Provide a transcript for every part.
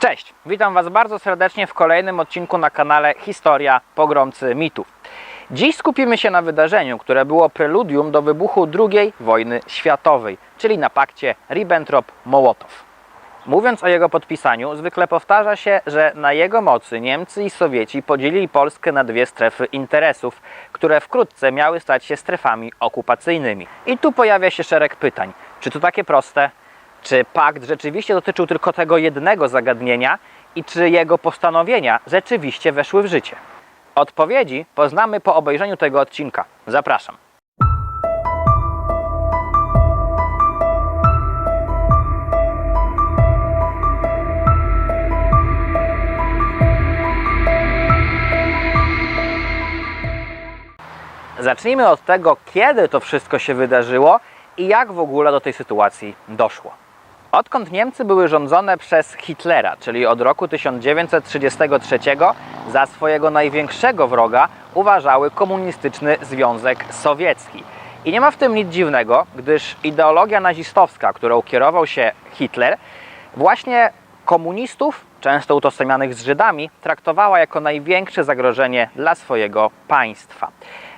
Cześć, witam Was bardzo serdecznie w kolejnym odcinku na kanale Historia Pogromcy Mitów. Dziś skupimy się na wydarzeniu, które było preludium do wybuchu II wojny światowej, czyli na pakcie Ribbentrop-Mołotow. Mówiąc o jego podpisaniu, zwykle powtarza się, że na jego mocy Niemcy i Sowieci podzielili Polskę na dwie strefy interesów, które wkrótce miały stać się strefami okupacyjnymi. I tu pojawia się szereg pytań. Czy to takie proste? Czy pakt rzeczywiście dotyczył tylko tego jednego zagadnienia i czy jego postanowienia rzeczywiście weszły w życie? Odpowiedzi poznamy po obejrzeniu tego odcinka. Zapraszam. Zacznijmy od tego, kiedy to wszystko się wydarzyło i jak w ogóle do tej sytuacji doszło. Odkąd Niemcy były rządzone przez Hitlera, czyli od roku 1933, za swojego największego wroga uważały komunistyczny Związek Sowiecki. I nie ma w tym nic dziwnego, gdyż ideologia nazistowska, którą kierował się Hitler, właśnie komunistów, często utożsamianych z Żydami, traktowała jako największe zagrożenie dla swojego państwa.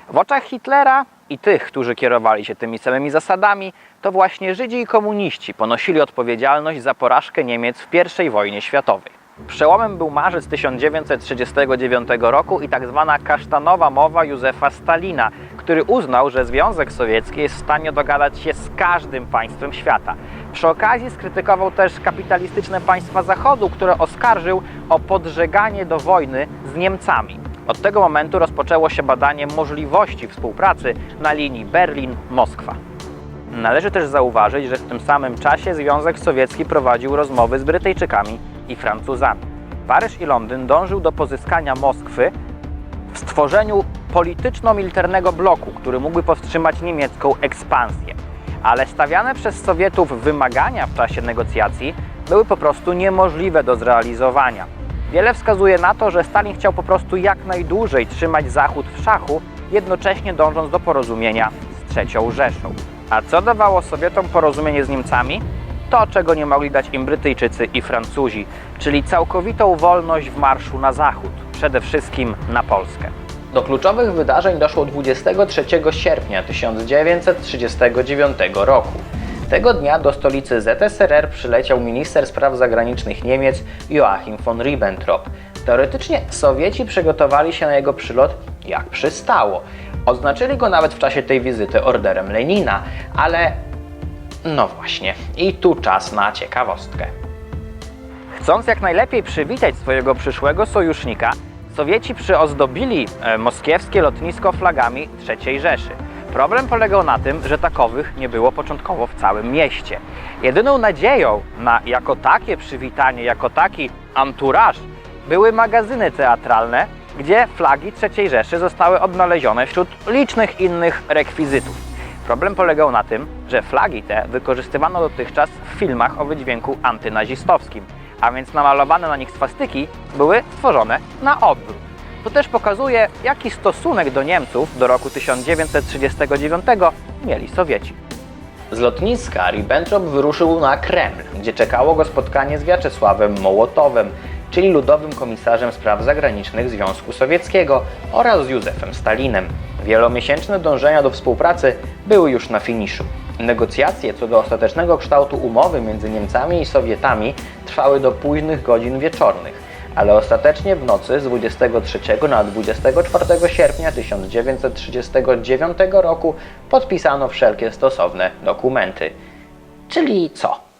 W oczach Hitlera i tych, którzy kierowali się tymi samymi zasadami, to właśnie Żydzi i komuniści ponosili odpowiedzialność za porażkę Niemiec w I wojnie światowej. Przełomem był marzec 1939 roku i tak zwana kasztanowa mowa Józefa Stalina, który uznał, że Związek Sowiecki jest w stanie dogadać się z każdym państwem świata. Przy okazji skrytykował też kapitalistyczne państwa Zachodu, które oskarżył o podżeganie do wojny z Niemcami. Od tego momentu rozpoczęło się badanie możliwości współpracy na linii Berlin-Moskwa. Należy też zauważyć, że w tym samym czasie Związek Sowiecki prowadził rozmowy z Brytyjczykami i Francuzami. Paryż i Londyn dążył do pozyskania Moskwy w stworzeniu polityczno-militarnego bloku, który mógłby powstrzymać niemiecką ekspansję. Ale stawiane przez Sowietów wymagania w czasie negocjacji były po prostu niemożliwe do zrealizowania. Wiele wskazuje na to, że Stalin chciał po prostu jak najdłużej trzymać Zachód w szachu, jednocześnie dążąc do porozumienia z III Rzeszą. A co dawało Sowietom porozumienie z Niemcami? To, czego nie mogli dać im Brytyjczycy i Francuzi, czyli całkowitą wolność w marszu na zachód, przede wszystkim na Polskę. Do kluczowych wydarzeń doszło 23 sierpnia 1939 roku. Tego dnia do stolicy ZSRR przyleciał minister spraw zagranicznych Niemiec Joachim von Ribbentrop. Teoretycznie Sowieci przygotowali się na jego przylot jak przystało. Odznaczyli go nawet w czasie tej wizyty orderem Lenina, ale no właśnie, i tu czas na ciekawostkę. Chcąc jak najlepiej przywitać swojego przyszłego sojusznika, Sowieci przyozdobili e, moskiewskie lotnisko flagami III Rzeszy. Problem polegał na tym, że takowych nie było początkowo w całym mieście. Jedyną nadzieją na jako takie przywitanie, jako taki anturaż były magazyny teatralne, gdzie flagi III Rzeszy zostały odnalezione wśród licznych innych rekwizytów. Problem polegał na tym, że flagi te wykorzystywano dotychczas w filmach o wydźwięku antynazistowskim, a więc namalowane na nich swastyki były tworzone na odwrót. To też pokazuje, jaki stosunek do Niemców do roku 1939 mieli Sowieci. Z lotniska Ribbentrop wyruszył na Kreml, gdzie czekało go spotkanie z Wiaczesławem Mołotowem, czyli ludowym komisarzem spraw zagranicznych Związku Sowieckiego oraz z Józefem Stalinem. Wielomiesięczne dążenia do współpracy były już na finiszu. Negocjacje co do ostatecznego kształtu umowy między Niemcami i Sowietami trwały do późnych godzin wieczornych, ale ostatecznie w nocy z 23 na 24 sierpnia 1939 roku podpisano wszelkie stosowne dokumenty. Czyli co?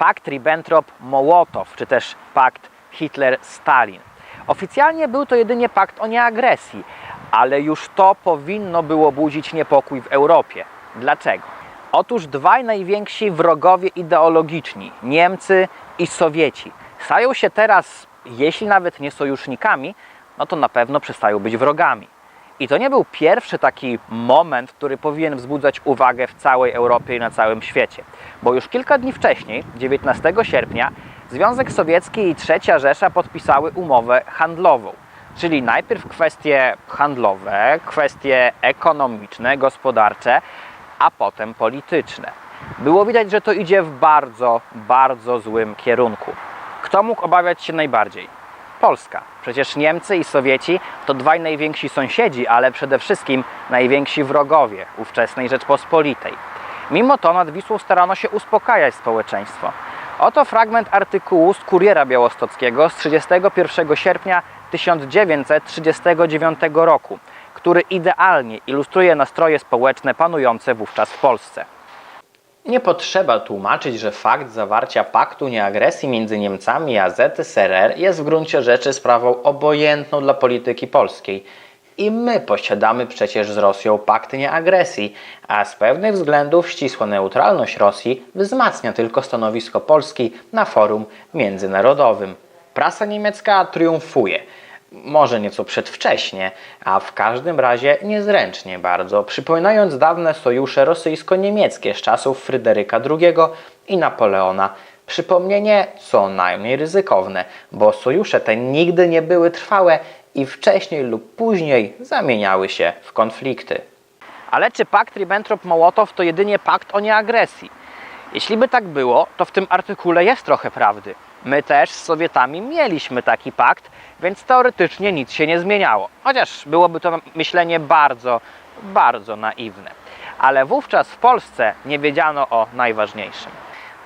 Pakt Ribbentrop-Mołotow, czy też pakt Hitler-Stalin. Oficjalnie był to jedynie pakt o nieagresji, ale już to powinno było budzić niepokój w Europie. Dlaczego? Otóż dwaj najwięksi wrogowie ideologiczni, Niemcy i Sowieci, stają się teraz, jeśli nawet nie sojusznikami, no to na pewno przestają być wrogami. I to nie był pierwszy taki moment, który powinien wzbudzać uwagę w całej Europie i na całym świecie. Bo już kilka dni wcześniej, 19 sierpnia, Związek Sowiecki i III Rzesza podpisały umowę handlową. Czyli najpierw kwestie handlowe, kwestie ekonomiczne, gospodarcze, a potem polityczne. Było widać, że to idzie w bardzo, bardzo złym kierunku. Kto mógł obawiać się najbardziej? Polska. Przecież Niemcy i Sowieci to dwaj najwięksi sąsiedzi, ale przede wszystkim najwięksi wrogowie ówczesnej Rzeczpospolitej. Mimo to nad Wisłą starano się uspokajać społeczeństwo. Oto fragment artykułu z Kuriera Białostockiego z 31 sierpnia 1939 roku, który idealnie ilustruje nastroje społeczne panujące wówczas w Polsce. Nie potrzeba tłumaczyć, że fakt zawarcia paktu nieagresji między Niemcami a ZSRR jest w gruncie rzeczy sprawą obojętną dla polityki polskiej. I my posiadamy przecież z Rosją pakt nieagresji, a z pewnych względów ścisła neutralność Rosji wzmacnia tylko stanowisko Polski na forum międzynarodowym. Prasa niemiecka triumfuje. Może nieco przedwcześnie, a w każdym razie niezręcznie bardzo, przypominając dawne sojusze rosyjsko-niemieckie z czasów Fryderyka II i Napoleona. Przypomnienie co najmniej ryzykowne, bo sojusze te nigdy nie były trwałe i wcześniej lub później zamieniały się w konflikty. Ale czy pakt Ribbentrop-Mołotow to jedynie pakt o nieagresji? Jeśli by tak było, to w tym artykule jest trochę prawdy. My też z Sowietami mieliśmy taki pakt, więc teoretycznie nic się nie zmieniało. Chociaż byłoby to myślenie bardzo, bardzo naiwne. Ale wówczas w Polsce nie wiedziano o najważniejszym.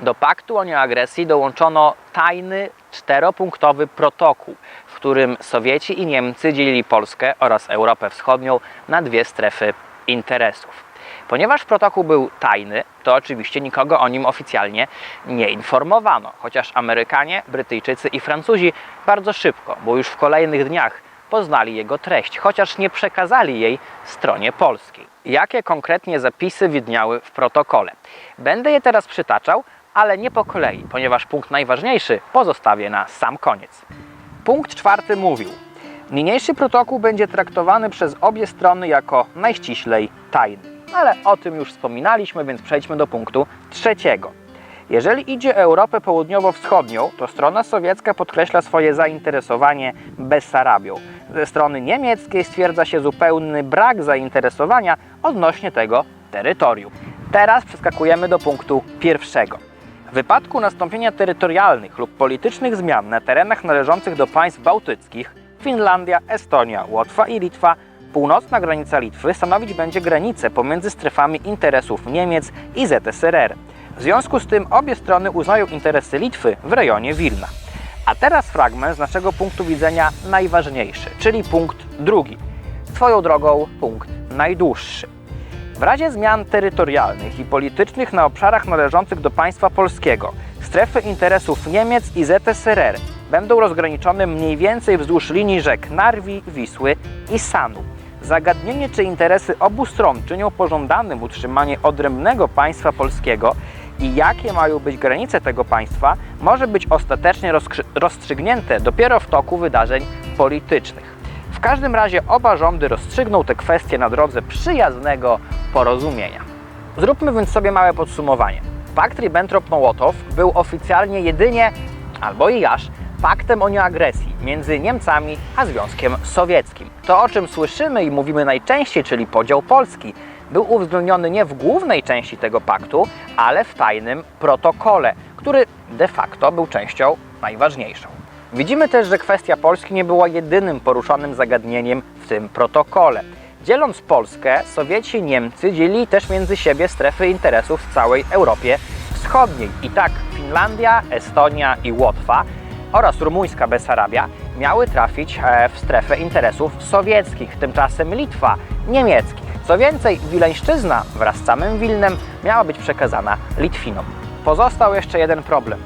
Do paktu o nieagresji dołączono tajny, czteropunktowy protokół, w którym Sowieci i Niemcy dzielili Polskę oraz Europę Wschodnią na dwie strefy interesów. Ponieważ protokół był tajny, to oczywiście nikogo o nim oficjalnie nie informowano, chociaż Amerykanie, Brytyjczycy i Francuzi bardzo szybko, bo już w kolejnych dniach poznali jego treść, chociaż nie przekazali jej stronie polskiej. Jakie konkretnie zapisy widniały w protokole? Będę je teraz przytaczał, ale nie po kolei, ponieważ punkt najważniejszy pozostawię na sam koniec. Punkt czwarty mówił: Niniejszy protokół będzie traktowany przez obie strony jako najściślej tajny. Ale o tym już wspominaliśmy, więc przejdźmy do punktu trzeciego. Jeżeli idzie o Europę Południowo-Wschodnią, to strona sowiecka podkreśla swoje zainteresowanie Bessarabią. Ze strony niemieckiej stwierdza się zupełny brak zainteresowania odnośnie tego terytorium. Teraz przeskakujemy do punktu pierwszego. W wypadku nastąpienia terytorialnych lub politycznych zmian na terenach należących do państw bałtyckich Finlandia, Estonia, Łotwa i Litwa północna granica Litwy stanowić będzie granicę pomiędzy strefami interesów Niemiec i ZSRR. W związku z tym obie strony uznają interesy Litwy w rejonie Wilna. A teraz fragment z naszego punktu widzenia najważniejszy, czyli punkt drugi. Swoją drogą punkt najdłuższy. W razie zmian terytorialnych i politycznych na obszarach należących do państwa polskiego, strefy interesów Niemiec i ZSRR będą rozgraniczone mniej więcej wzdłuż linii rzek Narwi, Wisły i Sanu. Zagadnienie, czy interesy obu stron czynią pożądanym utrzymanie odrębnego państwa polskiego i jakie mają być granice tego państwa, może być ostatecznie rozstrzygnięte dopiero w toku wydarzeń politycznych. W każdym razie oba rządy rozstrzygną te kwestie na drodze przyjaznego porozumienia. Zróbmy więc sobie małe podsumowanie. Pakt Ribbentrop-Mołotow był oficjalnie jedynie, albo i aż, paktem o nieagresji między Niemcami a Związkiem Sowieckim. To, o czym słyszymy i mówimy najczęściej, czyli podział Polski, był uwzględniony nie w głównej części tego paktu, ale w tajnym protokole, który de facto był częścią najważniejszą. Widzimy też, że kwestia Polski nie była jedynym poruszonym zagadnieniem w tym protokole. Dzieląc Polskę, Sowieci i Niemcy dzielili też między siebie strefy interesów w całej Europie Wschodniej. I tak Finlandia, Estonia i Łotwa oraz rumuńska Besarabia miały trafić e, w strefę interesów sowieckich, tymczasem Litwa niemieckich. Co więcej, Wileńszczyzna wraz z samym Wilnem miała być przekazana Litwinom. Pozostał jeszcze jeden problem.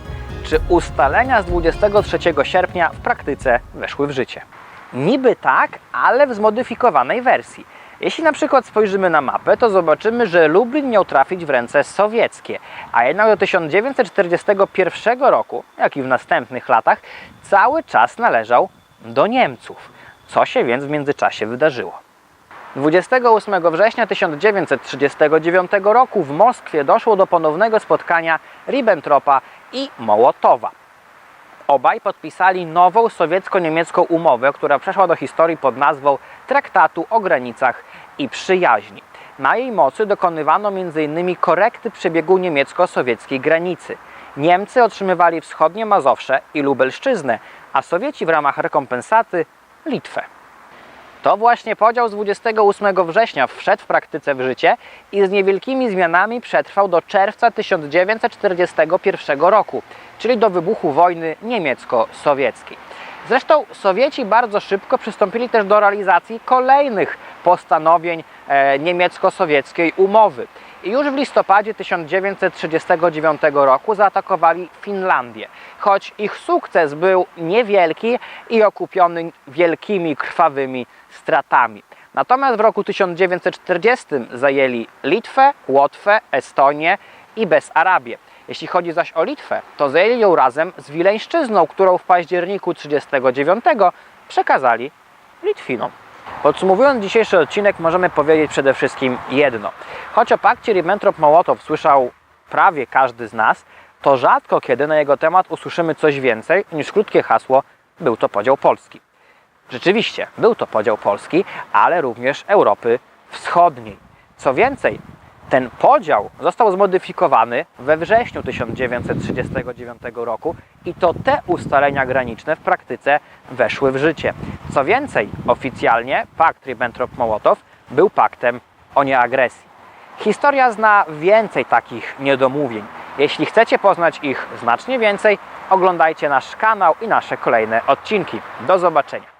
Czy ustalenia z 23 sierpnia w praktyce weszły w życie? Niby tak, ale w zmodyfikowanej wersji. Jeśli na przykład spojrzymy na mapę, to zobaczymy, że Lublin miał trafić w ręce sowieckie, a jednak do 1941 roku, jak i w następnych latach, cały czas należał do Niemców. Co się więc w międzyczasie wydarzyło? 28 września 1939 roku w Moskwie doszło do ponownego spotkania Ribbentropa i Mołotowa. Obaj podpisali nową sowiecko-niemiecką umowę, która przeszła do historii pod nazwą Traktatu o granicach i przyjaźni. Na jej mocy dokonywano m.in. korekty przebiegu niemiecko-sowieckiej granicy. Niemcy otrzymywali wschodnie Mazowsze i Lubelszczyznę, a Sowieci w ramach rekompensaty Litwę. To właśnie podział z 28 września wszedł w praktyce w życie i z niewielkimi zmianami przetrwał do czerwca 1941 roku, czyli do wybuchu wojny niemiecko-sowieckiej. Zresztą Sowieci bardzo szybko przystąpili też do realizacji kolejnych postanowień e, niemiecko-sowieckiej umowy. I już w listopadzie 1939 roku zaatakowali Finlandię. Choć ich sukces był niewielki i okupiony wielkimi krwawymi stratami. Natomiast w roku 1940 zajęli Litwę, Łotwę, Estonię i Besarabię. Jeśli chodzi zaś o Litwę, to zajęli ją razem z Wileńszczyzną, którą w październiku 1939 przekazali Litwinom. Podsumowując dzisiejszy odcinek, możemy powiedzieć przede wszystkim jedno. Choć o pakcie Ribbentrop-Mołotow słyszał prawie każdy z nas, to rzadko kiedy na jego temat usłyszymy coś więcej niż krótkie hasło był to podział Polski. Rzeczywiście, był to podział Polski, ale również Europy Wschodniej. Co więcej, ten podział został zmodyfikowany we wrześniu 1939 roku i to te ustalenia graniczne w praktyce weszły w życie. Co więcej, oficjalnie pakt Ribbentrop-Mołotow był paktem o nieagresji. Historia zna więcej takich niedomówień. Jeśli chcecie poznać ich znacznie więcej, oglądajcie nasz kanał i nasze kolejne odcinki. Do zobaczenia.